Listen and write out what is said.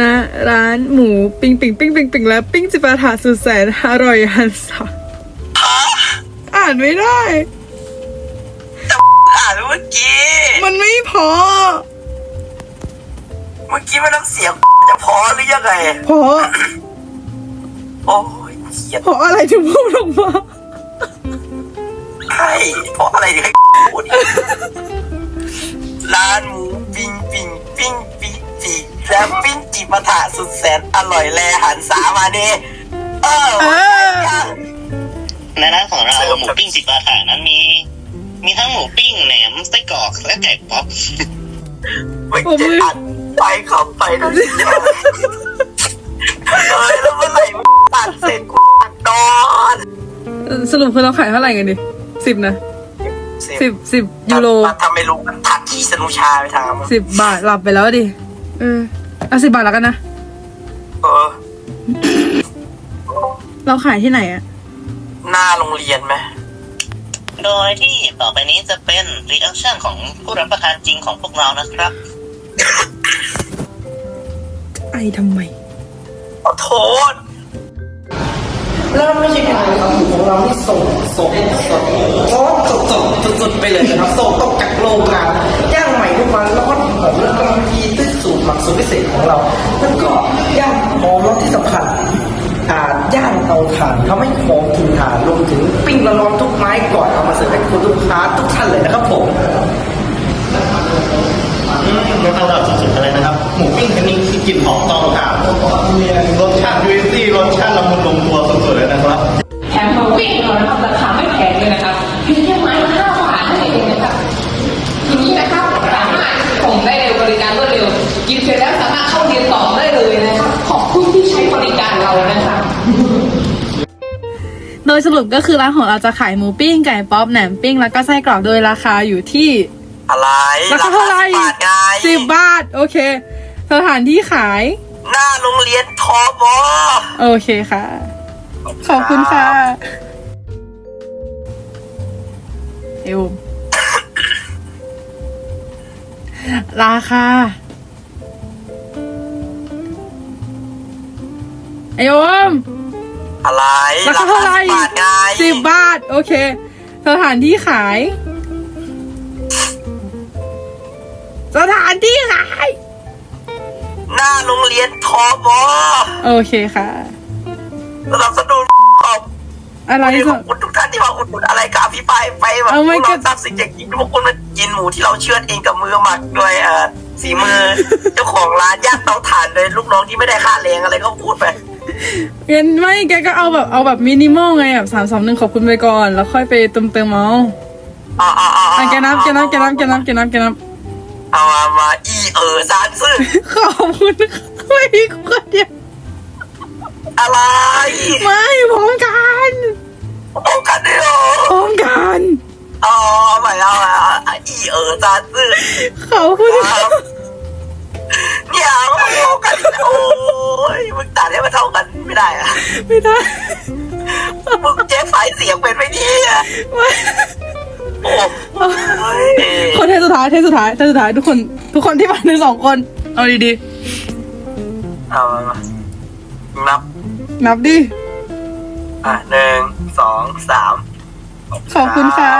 นะ ร้านหมูปิงปิงปิงปิงปิงและปิ้งจิปาถาสุดแสนอร่อยหันสาอ่านไม่ได้ อ่านเมื่อกี้ มันไม่พอ เมื่อกี้มันน้ำเสียงจะพอหรือยังไงพอโอ้ยเขียนพออะไรถึงพูดออกมาให้เพราะอะไรถึงให้พูดร้านหมูปิ้งปิ้งปิ้ง ปิ้งปิ้งและปิ้งจิปาถะสุดแสนอร่อยแลหันสามาเน่เออเออในร้านของเราหมูปิ้งจิปาถานั้นมี มีทั้งหมูปิ้งแหนมไส้กรอกและไก่ป๊อปไม่จะอัดไปเข้าไปนะเออแล้วเมื่อไหร่มันตัดเสร็จกูตัดนอนสรุปคือเราขายเท่าไหร่กันดิสิบนะสิบสิบยูโรทำไม่รู้มันทักที่สนุชาไปถามสิบบาทหลับไปแล้วดิ เออเอาสิบบาทแล้วกันนะ เออ เราขายที่ไหนอะหน้าโรงเรียนไหมโดยที่ต่อไปนี้จะเป็นรีแอคชั่นของผู้รับประทานจริงของพวกเรานะครับ ไอทำไม ขอโทษแล้วไม่ใช่การครับของเราที่ส่งสดสดร้อนสดสดสดๆไปเลยนะครับส่งต้องจากโรงงานย่างใหม่ทุกวันร้อนหอมแล้วกำลังดีด้วย สูตรหมักสูตรพิเศษของเราแล้วก็ย่างหอมแล้วที่สำคัญอ่าย่างเตาถ่านทำให้หอมถึงถ่านรวมถึงปิ้งร้อนๆทุกไม้ก่อนเอามาเสิร์ฟให้คุณลูกค้าทุกท่านเลยนะครับผมรสชาติสุดๆเลยนะครับ หมูปิ้งอันนี้คือกลิ่นหอมเตองถ่านรสชาติยูเอสซี่รสชาติละมุนลงตัวสุดๆเลยนะครับแถมมาวิ่งเรานะครับ กินเสร็จแล้วสามารถเข้าเรียนต่อได้เลยนะครับขอบคุณที่ใช้บริการเรานะครับโดยสรุปก็คือร้านของเราจะขายหมูปิ้งไก่ป๊อปแหนมปิ้งแล้วก็ไส้กรอกโดยราคาอยู่ที่อะไรราคาเท่าไหร่สิบบาทไงสิบบาทโอเค สถานที่ขาย หน้าโรงเรียนทอบอโอเคค่ะ ขอบคุณค่ะเอวราคา ไอโอม อะไรราคาเท่าไหร่สิบบาทไงสิบบาท โอเค สถานที่ขาย สถานที่ขาย หน้าโรงเรียนทอบอโอเคค่ะสนับสนุนขอบอะไรคุณสขอบคุณทุกท่านที่มาอุดหนุนอะไรกับอภิปรายไปแบบเอาพไม่วกก็เราทราบสิ่งจากจริงพวกคุณมากินหมูที่เราเชือดเองกับมือหมักด้วยเอ่อสีมือเจ้าของร้านย่างเตาถ่านเลยลูกน้องที่ไม่ได้ค่าแรงอะไรก็พูดไป เงินไม่แกก็เอาแบบเอาแบบมินิมอลไงแบบสามสองหนึ่งขอบคุณไปก่อน แล้วค่อยไปเติมเติมเอาอ่าอ่าอ่าอะแกนับแกนับแกนับแกนับแกนับแกนับเอามามาอีเออซานซื่อขอบคุณค่ะไม่มีคนเดียวอะไรไม่พร้อมกันป้องกันด้วยเหรอพร้อมกันอ๋อไม่เอาอะอีเออซานซื่อขอบคุณคค่ะ รับเนี่ยมันเท่ากัน โอ้ยมึงตัดให้มันเท่ากันไม่ได้อะไม่ได้มึงเจ๊สายเสียงเป็นไปดีอะไม่โอ้ยคนเทสสุดท้ายเทสุดท้ายเทสุดท้ายทุกคนทุกคนที่มาหนึ่งสองคน เอาดีเอามามานับ นับดิ อะหนึ่งสองสามขอบคุณค่ะ